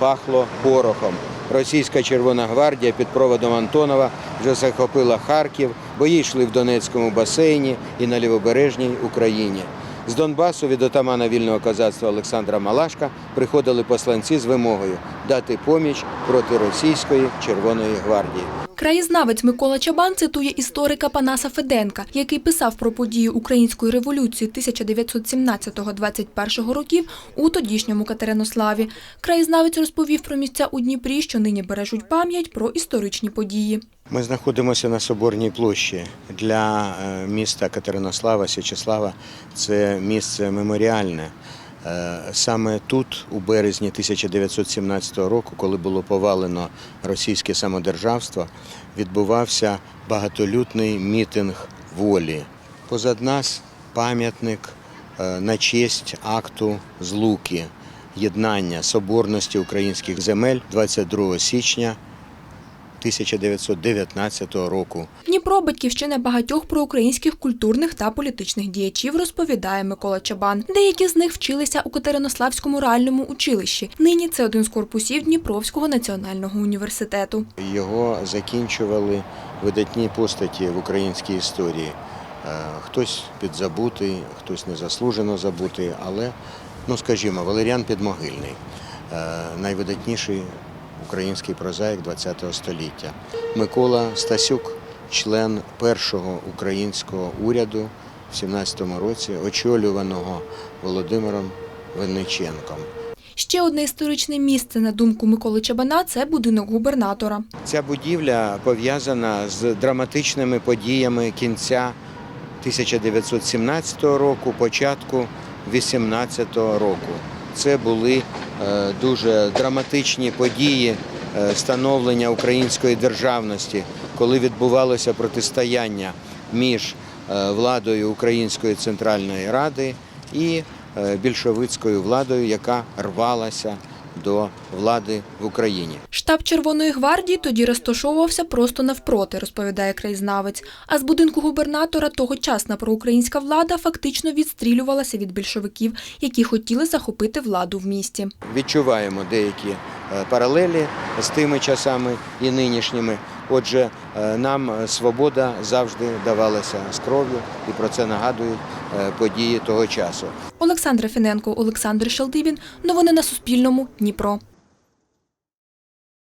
пахло порохом. Російська Червона гвардія під проводом Антонова вже захопила Харків, бої йшли в Донецькому басейні і на лівобережній Україні. З Донбасу від отамана вільного козацтва Олександра Малашка приходили посланці з вимогою дати поміч проти російської Червоної гвардії. Краєзнавець Микола Чабан цитує історика Панаса Феденка, який писав про події української революції 1917-21 років у тодішньому Катеринославі. Краєзнавець розповів про місця у Дніпрі, що нині бережуть пам'ять про історичні події. Ми знаходимося на Соборній площі. Для е, міста Катеринослава, Січеслава це місце меморіальне. Е, Саме тут, у березні 1917 року, коли було повалено російське самодержавство, відбувався багатолютний мітинг волі. Позад нас пам'ятник е, на честь акту злуки, єднання соборності українських земель 22 січня 1919 року. Дніпро – батьківщина багатьох проукраїнських культурних та політичних діячів, розповідає Микола Чабан. Деякі з них вчилися у Катеринославському реальному училищі. Нині це один з корпусів Дніпровського національного університету. Його закінчували видатні постаті в українській історії. Е, Хтось підзабутий, хтось незаслужено забутий, але, ну скажімо, Валеріан Підмогильний, е, найвидатніший український прозаїк ХХ століття. Микола Стасюк, член першого українського уряду в 17-му році, очолюваного Володимиром Винниченком. Ще одне історичне місце, на думку Миколи Чабана, це будинок губернатора. Ця будівля пов'язана з драматичними подіями кінця 1917 року, початку 18 року. Це були дуже драматичні події е, становлення української державності, коли відбувалося протистояння між е, владою Української центральної ради і е, більшовицькою владою, яка рвалася до влади в Україні. Штаб Червоної гвардії тоді розташовувався просто навпроти, розповідає краєзнавець. А з будинку губернатора тогочасна проукраїнська влада фактично відстрілювалася від більшовиків, які хотіли захопити владу в місті. відчуваємо деякі е, паралелі з тими часами і нинішніми. Отже, е, нам е, свобода завжди давалася з кров'ю, і про це нагадують е, події того часу. Олександра Фіненко, Олександр Шалдибін. Новини на Суспільному. Дніпро.